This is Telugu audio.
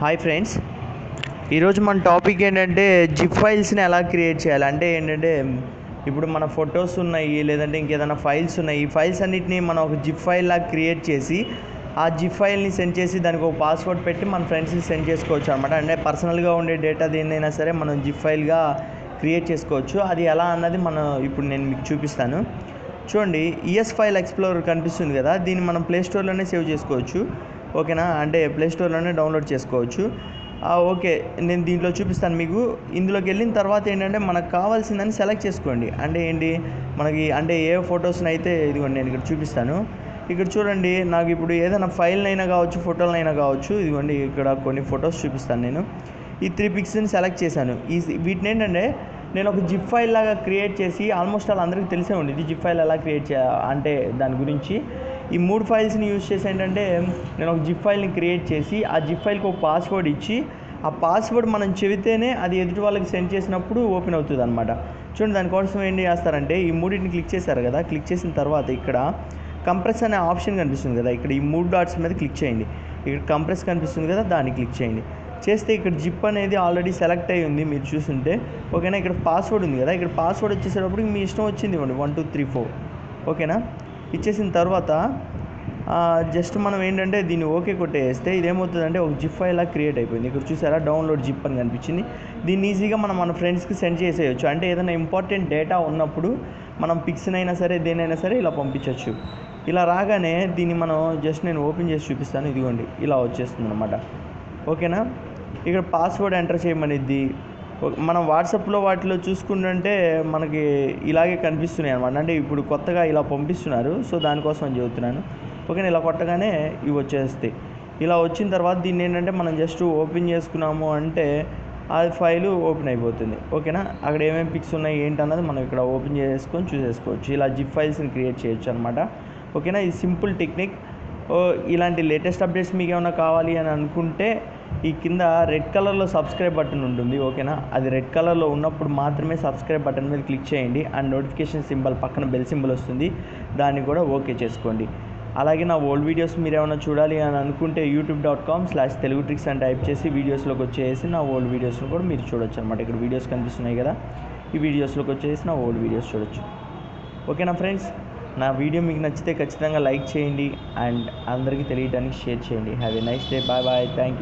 హాయ్ ఫ్రెండ్స్ ఈరోజు మన టాపిక్ ఏంటంటే జిప్ ఫైల్స్ని ఎలా క్రియేట్ చేయాలి? అంటే ఏంటంటే ఇప్పుడు మన ఫొటోస్ ఉన్నాయి లేదంటే ఇంకేదైనా ఫైల్స్ ఉన్నాయి. ఈ ఫైల్స్ అన్నిటిని మనం ఒక జిప్ ఫైల్ లాగా క్రియేట్ చేసి ఆ జిప్ ఫైల్ని సెండ్ చేసి దానికి ఒక పాస్వర్డ్ పెట్టి మన ఫ్రెండ్స్కి సెండ్ చేసుకోవచ్చు అనమాట అంటే పర్సనల్గా ఉండే డేటా దేన్నైనా సరే మనం జిప్ ఫైల్గా క్రియేట్ చేసుకోవచ్చు. అది ఎలా అన్నది మనం ఇప్పుడు నేను మీకు చూపిస్తాను. చూడండి ఈఎస్ ఫైల్ ఎక్స్ప్లోరర్ కనిపిస్తుంది కదా? దీన్ని మనం ప్లే స్టోర్లోనే సేవ్ చేసుకోవచ్చు. ఓకేనా? అంటే ప్లే స్టోర్లోనే డౌన్లోడ్ చేసుకోవచ్చు. ఓకే. నేను దీంట్లో చూపిస్తాను మీకు. ఇందులోకి వెళ్ళిన తర్వాత ఏంటంటే మనకు కావాల్సిందని సెలెక్ట్ చేసుకోండి. అంటే ఏంటి? మనకి అంటే ఏ ఫొటోస్ని అయితే ఇదిగోండి నేను ఇక్కడ చూపిస్తాను. ఇక్కడ చూడండి నాకు ఇప్పుడు ఏదైనా ఫైల్నైనా కావచ్చు ఫోటోలనైనా కావచ్చు. ఇదిగోండి ఇక్కడ కొన్ని ఫొటోస్ చూపిస్తాను నేను. ఈ త్రీ పిక్స్ని సెలెక్ట్ చేశాను. ఈ వీటిని ఏంటంటే నేను ఒక జిప్ ఫైల్ లాగా క్రియేట్ చేసి ఆల్మోస్ట్ ఆల్ అందరికీ తెలిసే ఉండేది జిప్ ఫైల్ ఎలా క్రియేట్ చే అంటే దాని గురించి. ఈ మూడు ఫైల్స్ని యూజ్ చేసి ఏంటంటే నేను ఒక జిప్ ఫైల్ని క్రియేట్ చేసి ఆ జిప్ ఫైల్కి ఒక పాస్వర్డ్ ఇచ్చి ఆ పాస్వర్డ్ మనం చెబితేనే అది ఎదుటి వాళ్ళకి సెండ్ చేసినప్పుడు ఓపెన్ అవుతుంది అనమాట చూడండి దానికోసం ఏం చేస్తారంటే ఈ మూడింటిని క్లిక్ చేశారు కదా క్లిక్ చేసిన తర్వాత ఇక్కడ కంప్రెస్ అనే ఆప్షన్ కనిపిస్తుంది కదా ఇక్కడ ఈ మూడు డాట్స్ మీద క్లిక్ చేయండి. ఇక్కడ కంప్రెస్ కనిపిస్తుంది కదా దాన్ని క్లిక్ చేయండి. చేస్తే ఇక్కడ జిప్ అనేది ఆల్రెడీ సెలెక్ట్ అయ్యి ఉంది మీరు చూస్తుంటే ఓకేనా? ఇక్కడ పాస్వర్డ్ ఉంది కదా ఇక్కడ పాస్వర్డ్ వచ్చేసేటప్పుడు మీ ఇష్టం వచ్చింది ఇవ్వండి వన్ టూ త్రీ ఫోర్ ఓకేనా? ఇచ్చేసిన తర్వాత జస్ట్ మనం ఏంటంటే దీన్ని ఓకే కొట్టేస్తే ఇదేమవుతుందంటే ఒక జిప్ ఫైల్ లాగా క్రియేట్ అయిపోయింది. ఇక్కడ చూసారా? డౌన్లోడ్ జిప్ అని కనిపించింది. దీన్ని ఈజీగా మనం మన ఫ్రెండ్స్కి సెండ్ చేసేయచ్చు. అంటే ఏదైనా ఇంపార్టెంట్ డేటా ఉన్నప్పుడు మనం పిక్స్నైనా సరే దేనైనా సరే ఇలా పంపించవచ్చు ఇలా రాగానే దీన్ని మనం జస్ట్ నేను ఓపెన్ చేసి చూపిస్తాను. ఇదిగోండి ఇలా వచ్చేస్తుంది అనమాట ఓకేనా? ఇక్కడ పాస్వర్డ్ ఎంటర్ చేయమనిద్ది. మనం వాట్సాప్లో వాటిలో చూసుకుంటుంటే మనకి ఇలాగే కనిపిస్తున్నాయి అనమాట అంటే ఇప్పుడు కొత్తగా ఇలా పంపిస్తున్నారు. సో దానికోసం చెబుతున్నాను. ఓకేనా? ఇలా కొట్టగానే ఇవి వచ్చేస్తాయి. ఇలా వచ్చిన తర్వాత దీన్ని ఏంటంటే మనం జస్ట్ ఓపెన్ చేసుకున్నాము అంటే ఆ ఫైలు ఓపెన్ అయిపోతుంది. ఓకేనా? అక్కడ ఏమేమి పిక్స్ ఉన్నాయి ఏంటన్నది మనం ఇక్కడ ఓపెన్ చేసుకొని చూసేసుకోవచ్చు. ఇలా జిప్ ఫైల్స్ని క్రియేట్ చేయొచ్చు అనమాట ఓకేనా? ఇది సింపుల్ టెక్నిక్. ఇలాంటి లేటెస్ట్ అప్డేట్స్ మీకు ఏమైనా కావాలి అని అనుకుంటే ఈ కింద రెడ్ కలర్లో సబ్స్క్రైబ్ బటన్ ఉంటుంది ఓకేనా? అది రెడ్ కలర్లో ఉన్నప్పుడు మాత్రమే సబ్స్క్రైబ్ బటన్ మీద క్లిక్ చేయండి. అండ్ నోటిఫికేషన్ సింబల్ పక్కన బెల్ సింబల్ వస్తుంది. దాన్ని కూడా ఓకే చేసుకోండి. అలాగే నా ఓల్డ్ వీడియోస్ మీరు ఏమైనా చూడాలి అని అనుకుంటే YouTube dot com slash Telugu tricks అని టైప్ చేసి వీడియోస్లోకి వచ్చేసి నా ఓల్డ్ వీడియోస్ని కూడా మీరు చూడొచ్చు అనమాట ఇక్కడ వీడియోస్ కనిపిస్తున్నాయి కదా? ఈ వీడియోస్లోకి వచ్చేసి నా ఓల్డ్ వీడియోస్ చూడొచ్చు. ఓకేనా ఫ్రెండ్స్? నా వీడియో మీకు నచ్చితే ఖచ్చితంగా లైక్ చేయండి అండ్ అందరికీ తెలియడానికి షేర్ చేయండి. Have a nice day. Bye bye. Thank you.